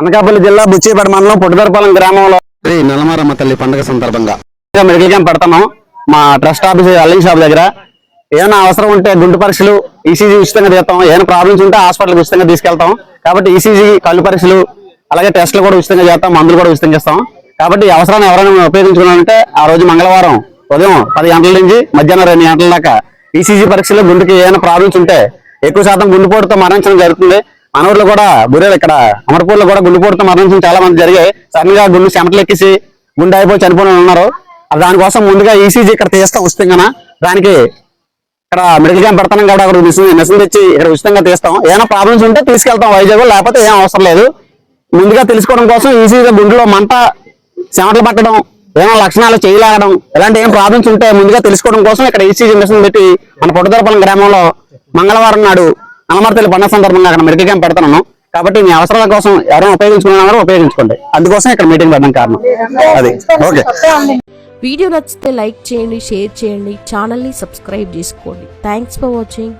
అనకాపల్లి జిల్లా బుచ్చిపేట మండలం పుట్టదరపాలెం గ్రామంలో శ్రీ నల్లమారమ్మ తల్లి పండుగ సందర్భంగా. మెడికల్ క్యాంప్ పెడతాను మా ట్రస్ట్ ఆఫీస్ అల్లింగ్ షాప్ దగ్గర. ఏమైనా అవసరం ఉంటే గుండు పరీక్షలు ఈసీజీ ఉచితంగా తీస్తాం ఏమైనా ప్రాబ్లమ్స్ ఉంటే హాస్పిటల్కి ఉచితంగా తీసుకెళ్తాం కాబట్టి ఈసీజీ కళ్ళు పరీక్షలు అలాగే టెస్టులు కూడా ఉచితంగా చేస్తాం మందులు కూడా ఉచితంగా ఇస్తాం కాబట్టి ఈ అవసరాన్ని ఎవరైనా ఉపయోగించుకున్నారంటే ఆ రోజు మంగళవారం ఉదయం పది గంటల నుంచి మధ్యాహ్నం రెండు గంటల దాకా ఈసీజీ పరీక్షలు గుండెకి ఏమైనా ప్రాబ్లమ్స్ ఉంటే ఎక్కువ శాతం గుండెపోటుతో మరణించడం జరుగుతుంది. మన కూడా గురేలు ఇక్కడ అమర్పూర్లో కూడా గుండెపోటుతో మరణించడం చాలా మంది జరిగాయి. సడన్గా గుండె చెమటలు ఎక్కేసి గుండె అయిపోయి చనిపోయిన ఉన్నారు. దానికోసం ముందుగా ఈసీజీ ఇక్కడ తీస్తాం ఉచితంగా దానికి ఇక్కడ మెడికల్ క్యాంప్ పెడతాం కాబట్టి అక్కడ మిషన్ మిషన్ తెచ్చి ఇక్కడ ఉచితంగా తీస్తాం. ఏమైనా ప్రాబ్లమ్స్ ఉంటే తీసుకెళ్తాం వైజాగ్ లేకపోతే ఏం అవసరం లేదు. ముందుగా తెలుసుకోవడం కోసం ఈజీగా గుండెలో మంట చెమటలు పట్టడం ఏమైనా లక్షణాలు చేయలాగడం ఇలాంటి ఏం ప్రాబ్లమ్స్ ఉంటే ముందుగా తెలుసుకోవడం కోసం ఇక్కడ ఈసీజీ మిషన్ పెట్టి మన పొట్టదరపాలెం గ్రామంలో మంగళవారం నాడు అనమర్తలు పండుగ సందర్భంగా అక్కడ మెడికల్ క్యాంప్ పెడుతున్నాను. కాబట్టి మీ అవసరాల కోసం ఎవరైనా ఉపయోగించుకున్నారో ఉపయోగించుకోండి. అందుకోసం ఇక్కడ మీటింగ్ పెట్టడం కారణం. అది. ఓకే. వీడియో నచ్చితే లైక్ చేయండి షేర్ చేయండి ఛానల్ని సబ్స్క్రైబ్ చేసుకోండి. Thanks for watching